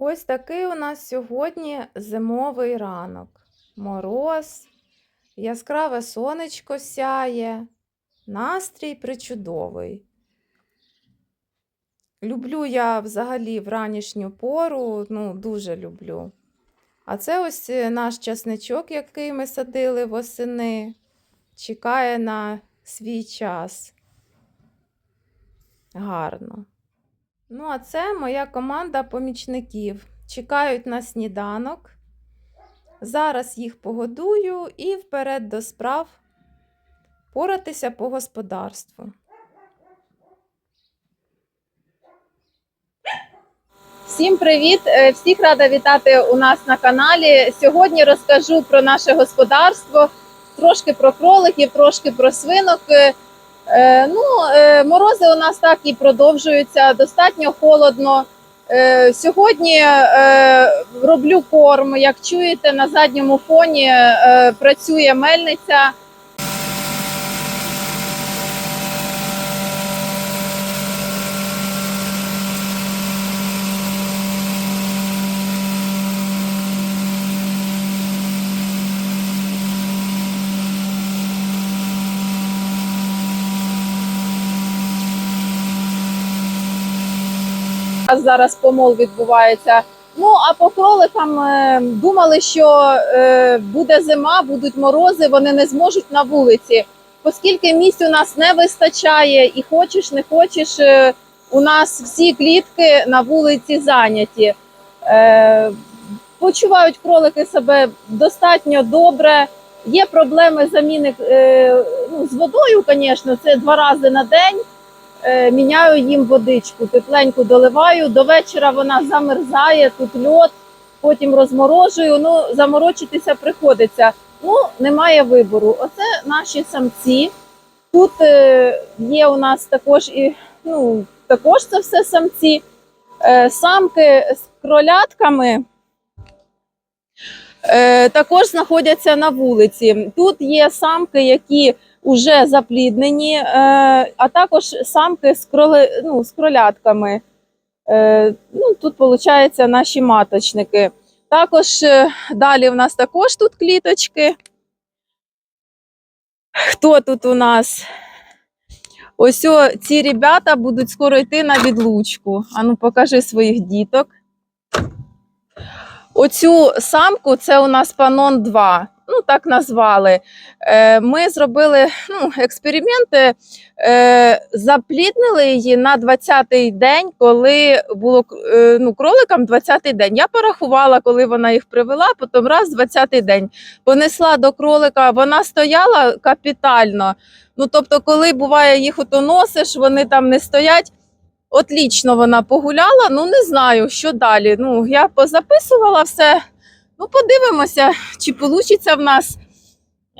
Ось такий у нас сьогодні зимовий ранок. Мороз, яскраве сонечко сяє, настрій причудовий. Люблю я взагалі вранішню пору, ну, дуже люблю. А це ось е, наш часничок, який ми садили восени, чекає на свій час. Гарно. Ну, а це моя команда помічників. Чекають на сніданок. Зараз їх погодую і вперед до справ поратися по господарству. Всім привіт! Е, Всіх рада вітати у нас на каналі. Сьогодні розкажу про наше господарство, трошки про кроликів, трошки про свинок. Е, Ну, е, морози у нас так і продовжуються, достатньо холодно. Е, Сьогодні роблю корм. Як чуєте, на задньому фоні працює мельниця. Зараз помол відбувається. Ну а по кроликам е, думали, що е, буде зима, будуть морози, вони не зможуть на вулиці. Оскільки місць у нас не вистачає, і хочеш, не хочеш, е, у нас всі клітки на вулиці зайняті. Почувають кролики себе достатньо добре. Є проблеми заміни ну, з водою, звісно, це два рази на день. Е, міняю їм водичку, тепленьку доливаю. До вечора вона замерзає, тут льод, потім розморожую. Ну, заморочитися приходиться. Ну, немає вибору. Оце наші самці. Тут е, є у нас також і ну, також це все самці. Е, самки з кролятками. Також знаходяться на вулиці. Тут є самки, які вже запліднені, е, а також самки з, кроли, ну, з кролятками. Е, ну, тут, виходить, наші маточники. Також е, далі в нас також тут кліточки. Хто тут у нас? Ось о, ці ребята будуть скоро йти на відлучку. Ану, покажи своїх діток. Оцю самку це у нас панон 2. Ну, так назвали. Е, Ми зробили ну, експерименти, е, запліднили її на 20-й день, коли було е, ну, кроликам 20-й день. Я порахувала, коли вона їх привела, потім раз 20-й день. Понесла до кролика, вона стояла капітально. Ну, тобто, коли буває, їх ото носиш, вони там не стоять. Отлічно вона погуляла, ну не знаю, що далі. Ну, я позаписувала все. Ну, подивимося, чи вийде в нас,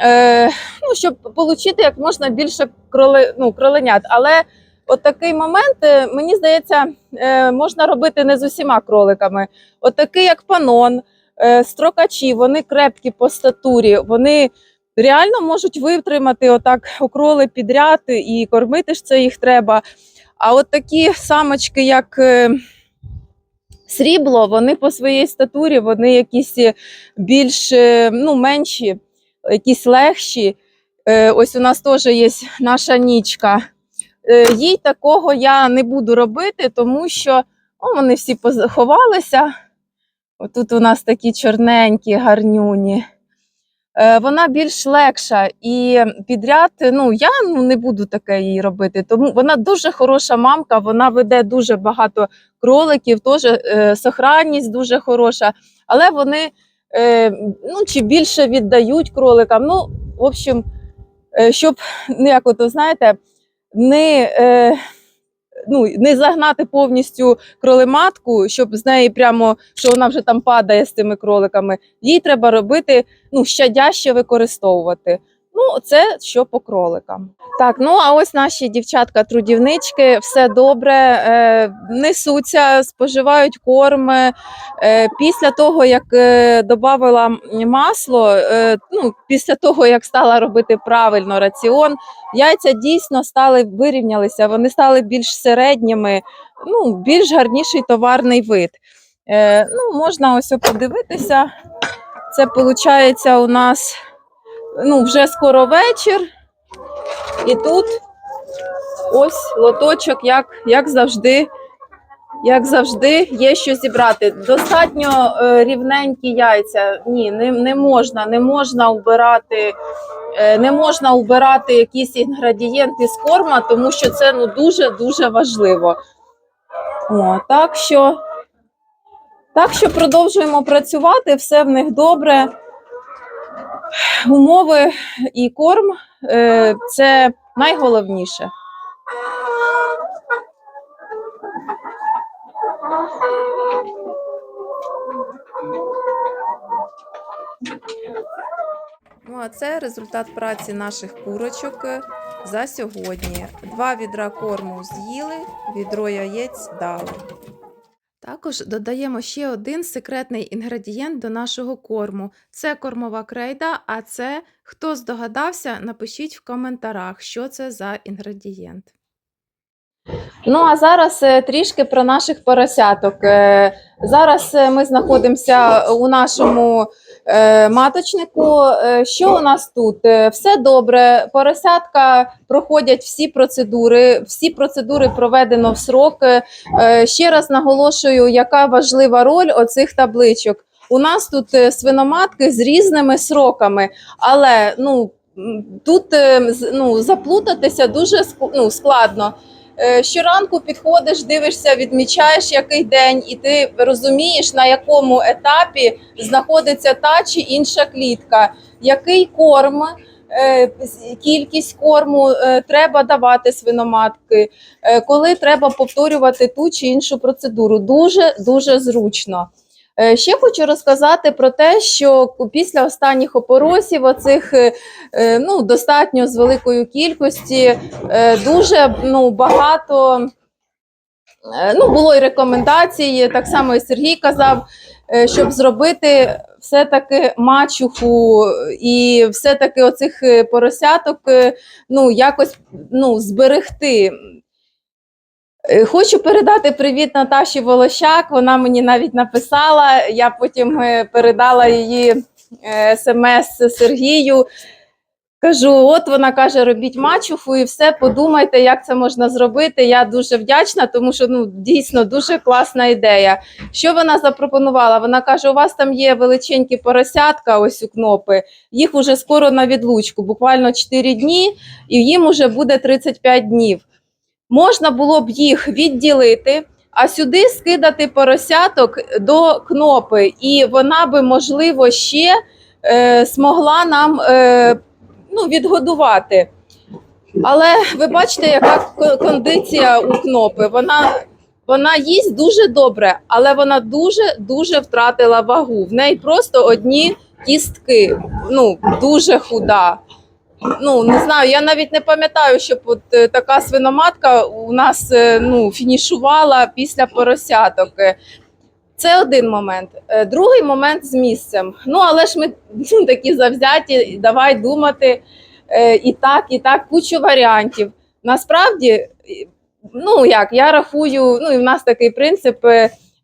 е, ну, щоб отримати як можна більше кроли, ну, кроленят. Але от такий момент, е, мені здається, е, можна робити не з усіма кроликами. От такий, як панон, е, строкачі, вони крепкі по статурі, вони реально можуть витримати отак окроли підряд і кормити ж це їх треба. А от такі самочки, як е, срібло, вони по своїй статурі, вони якісь е, більш е, ну, менші, якісь легші. Е, Ось у нас теж є наша нічка. Їй такого я не буду робити, тому що о, вони всі поховалися. Отут у нас такі чорненькі, гарнюні. Е, Вона більш легша і підряд, ну я ну, не буду таке їй робити. Тому вона дуже хороша мамка, вона веде дуже багато кроликів, теж е, сохранність дуже хороша, але вони е, ну, чи більше віддають кроликам. Ну, в общем, е, щоб ну, як ото, знаєте, не, е, ну, не загнати повністю кролематку, щоб з неї прямо, що вона вже там падає з тими кроликами, їй треба робити ну, щадяще використовувати. Ну, це що по кроликам. Так, ну а ось наші дівчатка-трудівнички, все добре, е, несуться, споживають корм. Е, після того, як е, додавала масло, е, ну, після того, як стала робити правильно раціон, яйця дійсно стали вирівнялися, вони стали більш середніми, ну, більш гарніший товарний вид. Е, ну, можна ось подивитися. Це виходить у нас ну, вже скоро вечір. І тут ось лоточок, як, як завжди. Як завжди, є що зібрати. Достатньо е, рівненькі яйця. Ні, не, не можна, не можна убирати, е, не можна убирати якісь інгредієнти з корма, тому що це ну дуже дуже важливо. О, так що, так що продовжуємо працювати, все в них добре. Умови і корм е, це найголовніше. Ну, а це результат праці наших курочок е, за сьогодні. Два відра корму з'їли, відро яєць дали. Також додаємо ще один секретний інгредієнт до нашого корму. Це кормова крейда, а це, хто здогадався, напишіть в коментарях, що це за інгредієнт. Ну а зараз е, трішки про наших поросяток. Е, Зараз е, ми знаходимося у нашому маточнику. Е, Що у нас тут? Е, Все добре. Поросятка проходять всі процедури. Всі процедури проведено в срок. Е, е, Ще раз наголошую, яка важлива роль оцих табличок. У нас тут е, свиноматки з різними сроками, але ну. Тут е, ну, заплутатися дуже ну, складно. Е, Щоранку підходиш, дивишся, відмічаєш який день, і ти розумієш, на якому етапі знаходиться та чи інша клітка, який корм, е, кількість корму е, треба давати свиноматки, коли треба повторювати ту чи іншу процедуру. Дуже дуже зручно. Е, Ще хочу розказати про те, що після останніх опоросів, оцих е, е, ну, достатньо з великою кількості, дуже ну, багато ну, було і рекомендацій, так само і Сергій казав, щоб зробити все-таки мачуху і все-таки оцих поросяток ну, якось ну, зберегти. Е, Хочу передати привіт Наташі Волощак. Вона мені навіть написала. Я потім е, передала її е, смс Сергію. Кажу, от вона каже: робіть мачуху і все, подумайте, як це можна зробити. Я дуже вдячна, тому що ну дійсно дуже класна ідея. Що вона запропонувала? Вона каже: у вас там є величенькі поросятка, ось у кнопи. Їх уже скоро на відлучку, буквально 4 дні, і їм уже буде 35 днів. Можна було б їх відділити. А сюди скидати поросяток до кнопи, і вона би, можливо, ще е, змогла нам е, ну, відгодувати. Але ви бачите, яка кондиція у кнопи. Вона, вона їсть дуже добре, але вона дуже дуже втратила вагу. В неї просто одні кістки, ну дуже худа. Ну не знаю, я навіть не пам'ятаю, щоб от е, така свиноматка у нас е, ну, фінішувала після поросяток. Е, Це один момент. Другий момент з місцем. Ну але ж ми ну, такі завзяті, давай думати і так, і так, кучу варіантів. Насправді, ну як я рахую, ну і в нас такий принцип.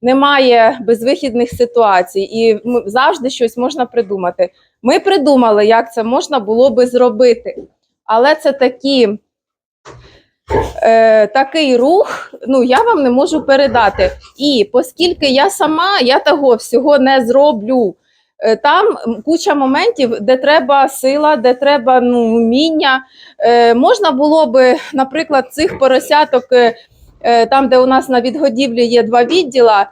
Немає безвихідних ситуацій, і завжди щось можна придумати. Ми придумали, як це можна було би зробити. Але це такі, е, такий рух, ну я вам не можу передати. І оскільки я сама, я того всього не зроблю. Е, Там куча моментів, де треба сила, де треба ну, вміння. Е, можна було би, наприклад, цих поросяток, е, е, там, де у нас на відгодівлі є два відділа,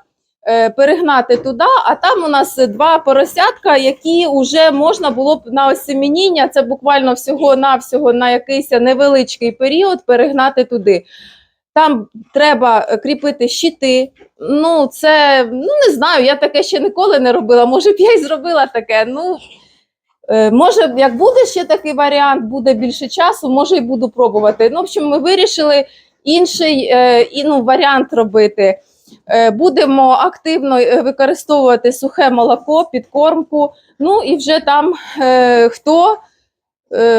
перегнати туди, а там у нас два поросятка, які вже можна було б на осемініння, це буквально всього-навсього на якийсь невеличкий період перегнати туди. Там треба е, кріпити щити. Ну, це ну не знаю, я таке ще ніколи не робила. Може б я й зробила таке. Ну, е, може, як буде ще такий варіант, буде більше часу, може, і буду пробувати. Ну, в общем, ми вирішили інший е, ну, варіант робити. Е, Будемо активно е, використовувати сухе молоко, підкормку. Ну і вже там е, хто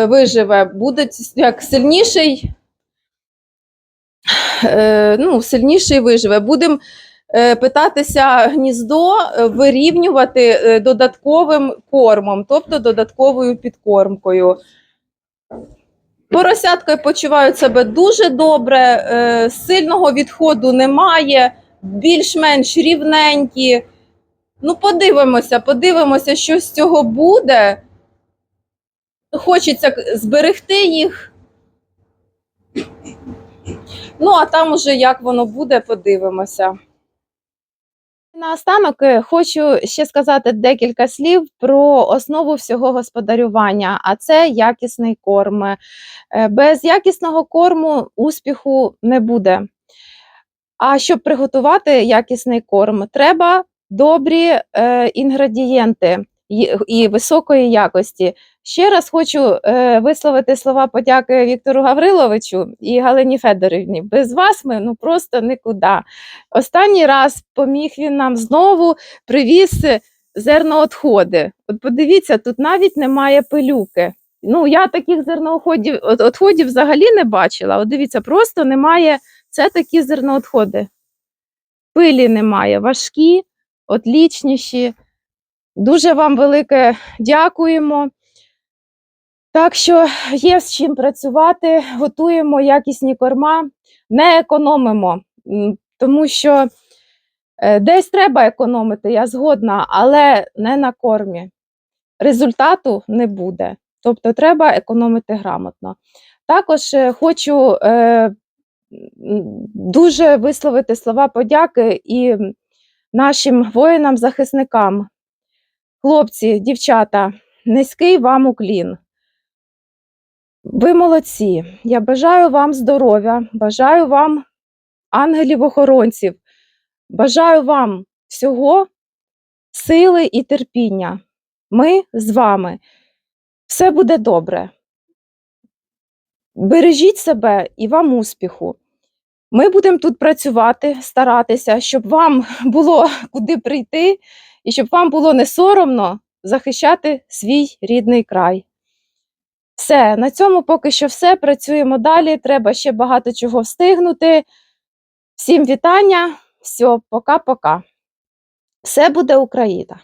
виживе, буде як сильніший, ну, сильніший виживе. Будемо питатися гніздо вирівнювати додатковим кормом, тобто додатковою підкормкою. Поросятка почувають себе дуже добре, сильного відходу немає, більш-менш рівненькі. Ну, подивимося, подивимося, що з цього буде. Хочеться зберегти їх. Ну, а там уже як воно буде, подивимося. Наостанок е, хочу ще сказати декілька слів про основу всього господарювання, а це якісний корм. Е, Без якісного корму успіху не буде. А щоб приготувати якісний корм, треба добрі е, інгредієнти і, і високої якості. Ще раз хочу е, висловити слова подяки Віктору Гавриловичу і Галині Федорівні. Без вас ми ну просто нікуди. Останній раз поміг він нам знову привіз зерноотходи. От подивіться, тут навіть немає пилюки. Ну, я таких зерноотходів от- отходів взагалі не бачила. От дивіться, просто немає. Це такі зерноотходи. Пилі немає, важкі, отлічніші. Дуже вам велике дякуємо. Так що є з чим працювати, готуємо якісні корма, не економимо, тому що е, десь треба економити, я згодна, але не на кормі. Результату не буде. Тобто треба економити грамотно. Також е, хочу е, дуже висловити слова подяки і нашим воїнам-захисникам. Хлопці, дівчата, низький вам уклін. Ви молодці. Я бажаю вам здоров'я, бажаю вам ангелів-охоронців, бажаю вам всього, сили і терпіння. Ми з вами. Все буде добре. Бережіть себе і вам успіху. Ми будемо тут працювати, старатися, щоб вам було куди прийти, і щоб вам було не соромно захищати свій рідний край. Все, на цьому поки що все. Працюємо далі. Треба ще багато чого встигнути. Всім вітання, все, пока-пока. Все буде Україна.